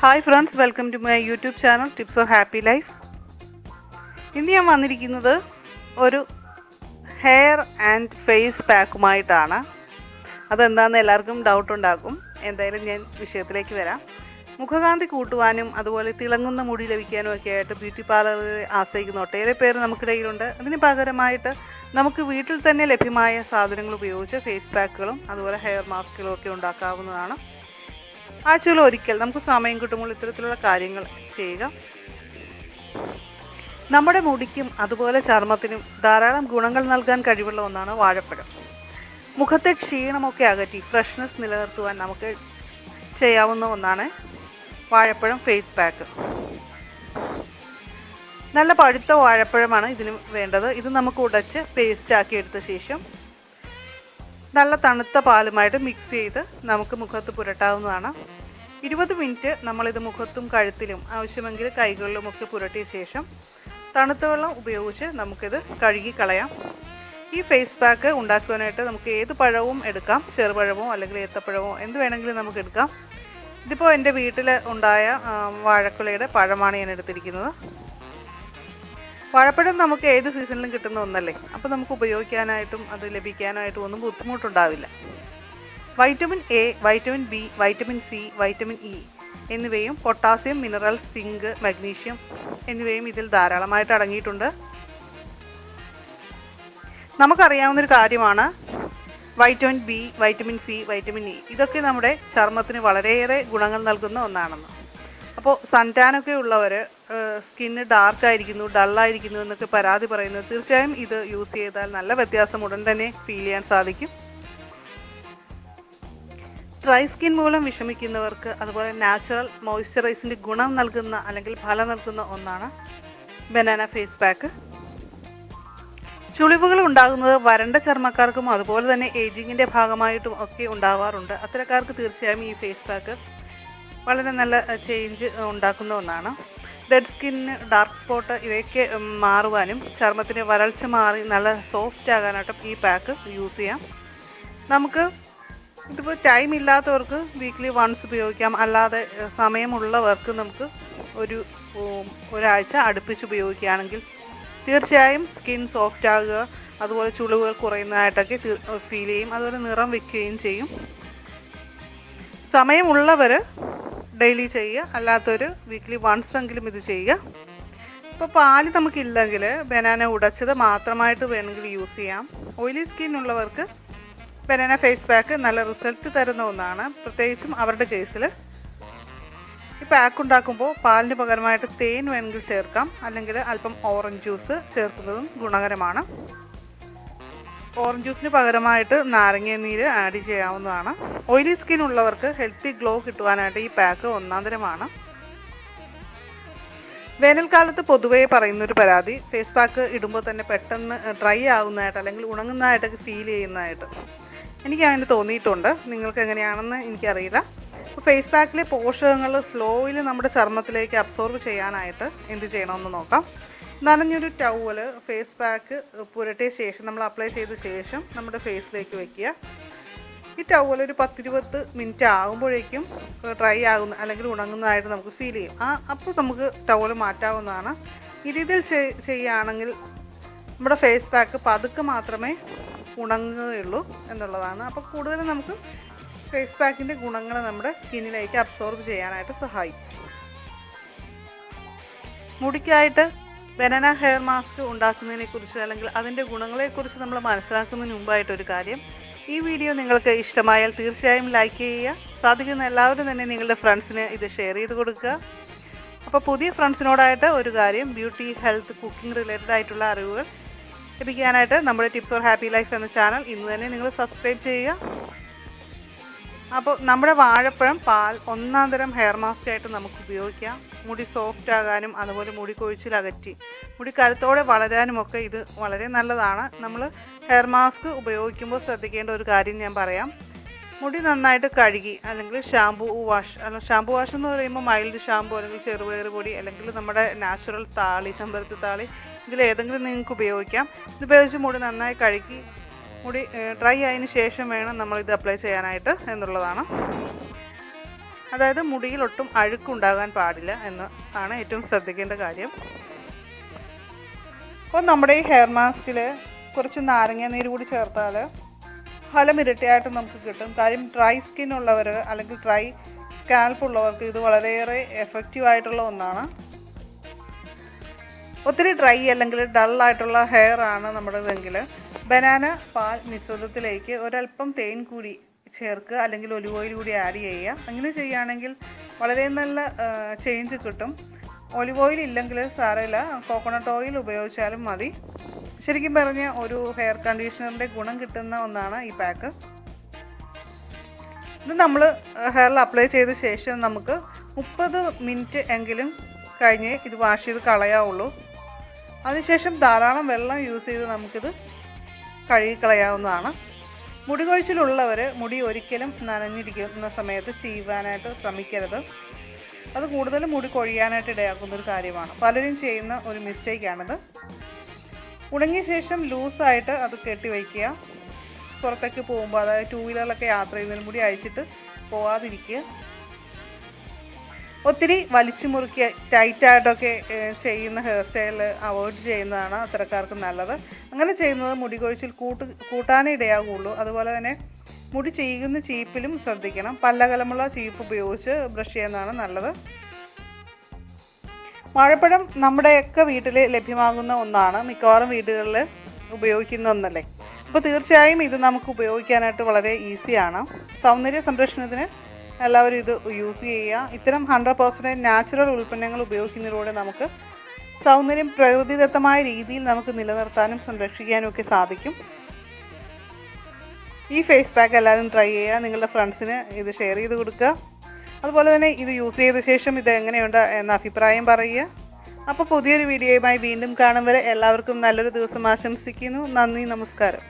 Hi friends welcome to my YouTube channel tips of happy life ഇന്ന് ഞാൻ വന്നിരിക്കുന്നത് ഒരു ഹെയർ ആൻഡ് ഫേസ് പാക്കുമായിട്ടാണ് അതെന്താണെന്ന് എല്ലാവർക്കും ഡൗട്ട് ഉണ്ടാക്കും എന്തായാലും ഞാൻ വിഷയത്തിലേക്ക് വരാം. മുഖകാന്തി കൂട്ടുവാനും അതുപോലെ തിളങ്ങുന്ന മുടി ലഭിക്കാനും ഒക്കെ ആയിട്ട് ബ്യൂട്ടി പാർലറിൽ ആശ്രയിക്കുന്ന ഒട്ടേറെ പേര് നമുക്കിടയിലുണ്ട്. അതിന് പകരമായിട്ട് നമുക്ക് വീട്ടിൽ തന്നെ ലഭ്യമായ സാധനങ്ങൾ ഉപയോഗിച്ച് ഫേസ് പാക്കുകളും അതുപോലെ ഹെയർ മാസ്കുകളും ഒക്കെ ഉണ്ടാക്കാവുന്നതാണ്. ആഴ്ചയിൽ ഒരിക്കൽ നമുക്ക് സമയം കിട്ടുമ്പോൾ ഇത്തരത്തിലുള്ള കാര്യങ്ങൾ ചെയ്യുക. നമ്മുടെ മുടിക്കും അതുപോലെ ചർമ്മത്തിനും ധാരാളം ഗുണങ്ങൾ നൽകാൻ കഴിവുള്ള ഒന്നാണ് വാഴപ്പഴം. മുഖത്തെ ക്ഷീണമൊക്കെ അകറ്റി ഫ്രഷ്നെസ് നിലനിർത്തുവാൻ നമുക്ക് ചെയ്യാവുന്ന ഒന്നാണ് വാഴപ്പഴം ഫേസ് പാക്ക് നല്ല പഴുത്ത വാഴപ്പഴമാണ് ഇതിന് വേണ്ടത്. ഇത് നമുക്ക് ഉടച്ച് പേസ്റ്റ് ആക്കി എടുത്ത ശേഷം നല്ല തണുത്ത പാലുമായിട്ട് മിക്സ് ചെയ്ത് നമുക്ക് മുഖത്ത് പുരട്ടാവുന്നതാണ്. ഇരുപത് മിനിറ്റ് നമ്മളിത് മുഖത്തും കഴുത്തിലും ആവശ്യമെങ്കിൽ കൈകളിലുമൊക്കെ പുരട്ടിയ ശേഷം തണുത്ത വെള്ളം ഉപയോഗിച്ച് നമുക്കിത് കഴുകി കളയാം. ഈ ഫേസ് പാക്ക് ഉണ്ടാക്കുവാനായിട്ട് നമുക്ക് ഏത് പഴവും എടുക്കാം. ചെറുപഴമോ അല്ലെങ്കിൽ ഏത്തപ്പഴമോ എന്ത് വേണമെങ്കിലും നമുക്ക് എടുക്കാം. ഇതിപ്പോൾ എന്റെ വീട്ടിൽ ഉണ്ടായ വാഴക്കുലയുടെ പഴമാണ് ഞാൻ എടുത്തിരിക്കുന്നത്. വാഴപ്പഴം നമുക്ക് ഏത് സീസണിലും കിട്ടുന്ന ഒന്നല്ലേ? അപ്പോൾ നമുക്ക് ഉപയോഗിക്കാനായിട്ടും അത് ലഭിക്കാനായിട്ടും ഒന്നും ബുദ്ധിമുട്ടുണ്ടാവില്ല. Vitamin A vitamin B vitamin C vitamin E എന്നിവയും പൊട്ടാസ്യം മിനറൽ സിങ്ക് മഗ്നീഷ്യം എന്നിവയും ഇതിൽ ധാരാളമായിട്ട് അടങ്ങിയിട്ടുണ്ട്. നമുക്കറിയാവുന്നൊരു കാര്യമാണ് vitamin B vitamin C vitamin E ഇതൊക്കെ നമ്മുടെ ചർമ്മത്തിന് വളരെയേറെ ഗുണങ്ങൾ നൽകുന്ന ഒന്നാണെന്ന്. അപ്പോൾ സൺടാനൊക്കെ ഉള്ളവർ സ്കിന്ന് ഡാർക്ക് ആയിരിക്കുന്നു ഡള്ളായിരിക്കുന്നു എന്നൊക്കെ പരാതി പറയുന്നത് തീർച്ചയായും ഇത് യൂസ് ചെയ്താൽ നല്ല വ്യത്യാസം ഉടൻ തന്നെ ഫീൽ ചെയ്യാൻ സാധിക്കും. ഡ്രൈ സ്കിൻ മൂലം വിഷമിക്കുന്നവർക്ക് അതുപോലെ നാച്ചുറൽ മോയ്സ്ചറൈസിന്റെ ഗുണം നൽകുന്ന അല്ലെങ്കിൽ ഫലം നൽകുന്ന ഒന്നാണ് ബനാന ഫേസ് പാക്ക്. ചുളിവുകൾ ഉണ്ടാകുന്നത് വരണ്ട ചർമ്മക്കാർക്കും അതുപോലെ തന്നെ ഏജിങ്ങിന്റെ ഭാഗമായിട്ടും ഒക്കെ ഉണ്ടാവാറുണ്ട്. അത്തരക്കാർക്ക് തീർച്ചയായും ഈ ഫേസ് പാക്ക് വളരെ നല്ല ചേഞ്ച് ഉണ്ടാക്കുന്ന ഒന്നാണ്. ഡെഡ് സ്കിന്നിന് ഡാർക്ക് സ്പോട്ട് ഇവയൊക്കെ മാറുവാനും ചർമ്മത്തിന് വരൾച്ച മാറി നല്ല സോഫ്റ്റ് ആകാനായിട്ടും ഈ പാക്ക് യൂസ് ചെയ്യാം. നമുക്ക് ഇതിപ്പോൾ ടൈം ഇല്ലാത്തവർക്ക് വീക്ക്ലി വൺസ് ഉപയോഗിക്കാം. അല്ലാതെ സമയമുള്ളവർക്ക് നമുക്ക് ഒരു ഒരാഴ്ച അടുപ്പിച്ച് ഉപയോഗിക്കുകയാണെങ്കിൽ തീർച്ചയായും സ്കിൻ സോഫ്റ്റ് ആകുക അതുപോലെ ചുളിവുകൾ കുറയുന്നതായിട്ടൊക്കെ ഫീൽ ചെയ്യും. അതുപോലെ നിറം വയ്ക്കുകയും ചെയ്യും. സമയമുള്ളവർ ഡെയിലി ചെയ്യുക. അല്ലാത്തൊരു വീക്ക്ലി വൺസ് എങ്കിലും ഇത് ചെയ്യുക. ഇപ്പോൾ പാൽ നമുക്കില്ലെങ്കിൽ ബനാന ഉടച്ചത് മാത്രമായിട്ട് വേണമെങ്കിൽ യൂസ് ചെയ്യാം. ഓയിലി സ്കിൻ ഉള്ളവർക്ക് ബനാന ഫേസ് പാക്ക് നല്ല റിസൾട്ട് തരുന്ന ഒന്നാണ്. പ്രത്യേകിച്ചും അവരുടെ കേസിൽ ഈ പാക്ക് ഉണ്ടാക്കുമ്പോൾ പാലിന് പകരമായിട്ട് തേൻ വേണമെങ്കിൽ ചേർക്കാം. അല്ലെങ്കിൽ അല്പം ഓറഞ്ച് ജ്യൂസ് ചേർക്കുന്നതും ഗുണകരമാണ്. ഓറഞ്ച് ജ്യൂസിന് പകരമായിട്ട് നാരങ്ങ നീര് ആഡ് ചെയ്യാവുന്നതാണ്. ഓയിലി സ്കിൻ ഉള്ളവർക്ക് ഹെൽത്തി ഗ്ലോ കിട്ടുവാനായിട്ട് ഈ പാക്ക് ഒന്നാന്തരമാണ് വേനൽക്കാലത്ത് പൊതുവേ പറയുന്നൊരു പരാതി ഫേസ് പാക്ക് ഇടുമ്പോൾ തന്നെ പെട്ടെന്ന് ഡ്രൈ ആകുന്നതായിട്ട് അല്ലെങ്കിൽ ഉണങ്ങുന്നതായിട്ടൊക്കെ ഫീൽ ചെയ്യുന്നതായിട്ട്. എനിക്ക് അങ്ങനെ തോന്നിയിട്ടുണ്ട്. നിങ്ങൾക്ക് എങ്ങനെയാണെന്ന് എനിക്കറിയില്ല. അപ്പോൾ ഫേസ് പാക്കിലെ പോഷകങ്ങൾ സ്ലോയിൽ നമ്മുടെ ചർമ്മത്തിലേക്ക് അബ്സോർബ് ചെയ്യാനായിട്ട് എന്ത് ചെയ്യണമെന്ന് നോക്കാം. നനഞ്ഞൊരു ടവൽ ഫേസ് പാക്ക് പുരട്ടിയ ശേഷം നമ്മൾ അപ്ലൈ ചെയ്ത ശേഷം നമ്മുടെ ഫേസിലേക്ക് വെക്കുക. ഈ ടവൽ ഒരു പത്തിരുപത്ത് മിനിറ്റ് ആകുമ്പോഴേക്കും ഡ്രൈ ആകുന്ന അല്ലെങ്കിൽ ഉണങ്ങുന്നതായിട്ട് നമുക്ക് ഫീൽ ചെയ്യും. ആ അപ്പോൾ നമുക്ക് ടവൽ മാറ്റാവുന്നതാണ്. ഈ രീതിയിൽ ചെയ്യുകയാണെങ്കിൽ നമ്മുടെ ഫേസ് പാക്ക് പതുക്കെ മാത്രമേ ഉണങ്ങുകയുള്ളൂ എന്നുള്ളതാണ്. അപ്പോൾ കൂടുതലും നമുക്ക് ഫേസ് പാക്കിന്റെ ഗുണങ്ങൾ നമ്മുടെ സ്കിന്നിലേക്ക് അബ്സോർബ് ചെയ്യാനായിട്ട് സഹായിക്കും. മുടിക്കായിട്ട് ബനാന ഹെയർ മാസ്ക് ഉണ്ടാക്കുന്നതിനെ കുറിച്ച് അല്ലെങ്കിൽ അതിന്റെ ഗുണങ്ങളെക്കുറിച്ച് നമ്മൾ മനസ്സിലാക്കുന്നതിന് മുമ്പായിട്ടൊരു കാര്യം. ഈ വീഡിയോ നിങ്ങൾക്ക് ഇഷ്ടമായാൽ തീർച്ചയായും ലൈക്ക് ചെയ്യുക. സാധിക്കുന്ന എല്ലാവരും തന്നെ നിങ്ങളുടെ ഫ്രണ്ട്സിന് ഇത് ഷെയർ ചെയ്ത് കൊടുക്കുക. അപ്പോൾ പുതിയ ഫ്രണ്ട്സിനോടായിട്ട് ഒരു കാര്യം ബ്യൂട്ടി ഹെൽത്ത് കുക്കിംഗ് റിലേറ്റഡ് ആയിട്ടുള്ള അറിവുകൾ ലഭിക്കാനായിട്ട് നമ്മുടെ ടിപ്സ് ഫോർ ഹാപ്പി ലൈഫ് എന്ന ചാനൽ ഇന്ന് തന്നെ നിങ്ങൾ സബ്സ്ക്രൈബ് ചെയ്യുക. അപ്പോൾ നമ്മുടെ വാഴപ്പഴം പാൽ ഒന്നാം തരം ഹെയർ മാസ്ക് ആയിട്ട് നമുക്ക് ഉപയോഗിക്കാം. മുടി സോഫ്റ്റ് ആകാനും അതുപോലെ മുടി കൊഴിച്ചിൽ അകറ്റി മുടി കരുത്തോടെ വളരാനുമൊക്കെ ഇത് വളരെ നല്ലതാണ്. നമ്മൾ ഹെയർ മാസ്ക് ഉപയോഗിക്കുമ്പോൾ ശ്രദ്ധിക്കേണ്ട ഒരു കാര്യം ഞാൻ പറയാം. മുടി നന്നായിട്ട് കഴുകി അല്ലെങ്കിൽ ഷാംപൂ വാഷ് അല്ലെങ്കിൽ ഷാംപൂ വാഷ് എന്ന് പറയുമ്പോൾ മൈൽഡ് ഷാംപൂ അല്ലെങ്കിൽ ചെറുപയർ പൊടി അല്ലെങ്കിൽ നമ്മുടെ നാച്ചുറൽ താളി ചെമ്പരത്തി താളി ഇതിൽ ഏതെങ്കിലും നിങ്ങൾക്ക് ഉപയോഗിക്കാം. ഇത് ഉപയോഗിച്ച് മുടി നന്നായി കഴുകി മുടി ഡ്രൈ ആയതിനു ശേഷം വേണം നമ്മൾ ഇത് അപ്ലൈ ചെയ്യാനായിട്ട് എന്നുള്ളതാണ്. അതായത് മുടിയിൽ ഒട്ടും അഴുക്കുണ്ടാകാൻ പാടില്ല എന്ന് ആണ് ഏറ്റവും ശ്രദ്ധിക്കേണ്ട കാര്യം. അപ്പോൾ നമ്മുടെ ഈ ഹെയർ മാസ്കിൽ കുറച്ച് നാരങ്ങ നീര് കൂടി ചേർത്താൽ ഫലം ഇരട്ടിയായിട്ട് നമുക്ക് കിട്ടും. കാര്യം ഡ്രൈ സ്കിൻ ഉള്ളവർ അല്ലെങ്കിൽ ഡ്രൈ സ്കാൽപ്പ് ഉള്ളവർക്ക് ഇത് വളരെയേറെ എഫക്റ്റീവ് ആയിട്ടുള്ള ഒന്നാണ്. ഒത്തിരി ഡ്രൈ അല്ലെങ്കിൽ ഡൾ ആയിട്ടുള്ള ഹെയർ ആണ് നമ്മുടേതെങ്കിൽ ബനാന പാൽ മിശ്രിതത്തിലേക്ക് ഒരല്പം തേൻ കൂടി ചേർക്കുക അല്ലെങ്കിൽ ഒലിവ് ഓയിൽ കൂടി ആഡ് ചെയ്യുക. അങ്ങനെ ചെയ്യുകയാണെങ്കിൽ വളരെ നല്ല ചേഞ്ച് കിട്ടും. ഒലിവ് ഓയിൽ ഇല്ലെങ്കിൽ സാരമില്ല. കോക്കോണട്ട് ഓയിൽ ഉപയോഗിച്ചാലും മതി. ശരിക്കും പറഞ്ഞ ഒരു ഹെയർ കണ്ടീഷണറിന്റെ ഗുണം കിട്ടുന്ന ഒന്നാണ് ഈ പാക്ക് ഇത് നമ്മൾ ഹെയറിൽ അപ്ലൈ ചെയ്ത ശേഷം നമുക്ക് മുപ്പത് മിനിറ്റ് എങ്കിലും കഴിഞ്ഞ് ഇത് വാഷ് ചെയ്ത് കളയാവുള്ളൂ. അതിനുശേഷം ധാരാളം വെള്ളം യൂസ് ചെയ്ത് നമുക്കിത് കഴുകിക്കളയാവുന്നതാണ്. മുടി കൊഴിച്ചിലുള്ളവർ മുടി ഒരിക്കലും നനഞ്ഞിരിക്കുന്ന സമയത്ത് ചീവാനായിട്ട് ശ്രമിക്കരുത്. അത് കൂടുതലും മുടി കൊഴിയാനായിട്ട് ഇടയാക്കുന്ന ഒരു കാര്യമാണ്. പലരും ചെയ്യുന്ന ഒരു മിസ്റ്റേക്കാണിത് ഉണങ്ങിയ ശേഷം ലൂസായിട്ട് അത് കെട്ടി വയ്ക്കുക. പുറത്തേക്ക് പോകുമ്പോൾ അതായത് ടൂ വീലറിലൊക്കെ യാത്ര ചെയ്യുന്നതിനും മുടി അഴിച്ചിട്ട് പോവാതിരിക്കുക. ഒത്തിരി വലിച്ചു മുറുക്കി ടൈറ്റായിട്ടൊക്കെ ചെയ്യുന്ന ഹെയർ സ്റ്റൈൽ അവോയ്ഡ് ചെയ്യുന്നതാണ് അത്തരക്കാർക്ക് നല്ലത്. അങ്ങനെ ചെയ്യുന്നത് മുടി കൊഴിച്ചിൽ കൂട്ട് കൂട്ടാനേ ഇടയാകുള്ളൂ അതുപോലെ തന്നെ മുടി ചെയ്യുന്ന ചീപ്പിലും ശ്രദ്ധിക്കണം. പല്ലകലമുള്ള ചീപ്പ് ഉപയോഗിച്ച് ബ്രഷ് ചെയ്യുന്നതാണ് നല്ലത്. വാഴപ്പഴം നമ്മുടെയൊക്കെ വീട്ടിൽ ലഭ്യമാകുന്ന ഒന്നാണ്. മിക്കവാറും വീടുകളിൽ ഉപയോഗിക്കുന്ന ഒന്നല്ലേ? അപ്പോൾ തീർച്ചയായും ഇത് നമുക്ക് ഉപയോഗിക്കാനായിട്ട് വളരെ ഈസിയാണ്. സൗന്ദര്യ സംരക്ഷണത്തിന് എല്ലാവരും ഇത് യൂസ് ചെയ്യുക. ഇത്തരം ഹൺഡ്രഡ് പെർസെന്റേജ് നാച്ചുറൽ ഉൽപ്പന്നങ്ങൾ ഉപയോഗിക്കുന്നതിലൂടെ നമുക്ക് സൗന്ദര്യം പ്രകൃതിദത്തമായ രീതിയിൽ നമുക്ക് നിലനിർത്താനും സംരക്ഷിക്കാനും ഒക്കെ സാധിക്കും. ഈ ഫേസ് പാക്ക് എല്ലാവരും ട്രൈ ചെയ്യുക. നിങ്ങളുടെ ഫ്രണ്ട്സിന് ഇത് ഷെയർ ചെയ്ത് കൊടുക്കുക. അതുപോലെ തന്നെ ഇത് യൂസ് ചെയ്ത ശേഷം ഇത് എങ്ങനെയുണ്ട് എന്ന അഭിപ്രായം പറയുക. അപ്പോൾ പുതിയൊരു വീഡിയോയുമായി വീണ്ടും കാണും വരെ എല്ലാവർക്കും നല്ലൊരു ദിവസം ആശംസിക്കുന്നു. നന്ദി നമസ്കാരം.